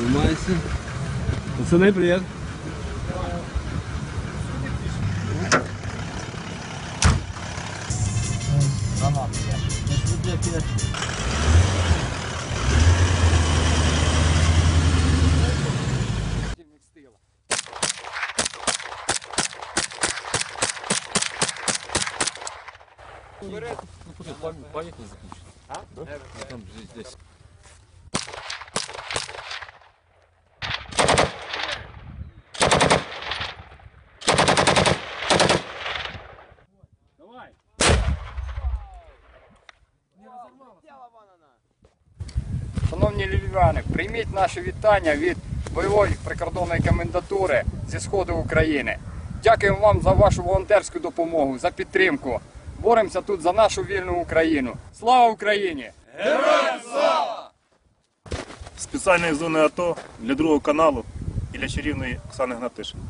Тримайся. Пацани, привіт. Пам'ять не закінчити. А? Там же Шановні львів'яни, прийміть наші вітання від бойової прикордонної комендатури зі сходу України. Дякуємо вам за вашу волонтерську допомогу, за підтримку. Боремося тут за нашу вільну Україну. Слава Україні! Героям слава! спеціальної зони АТО для другого каналу і для чарівної Оксани Гнатишин.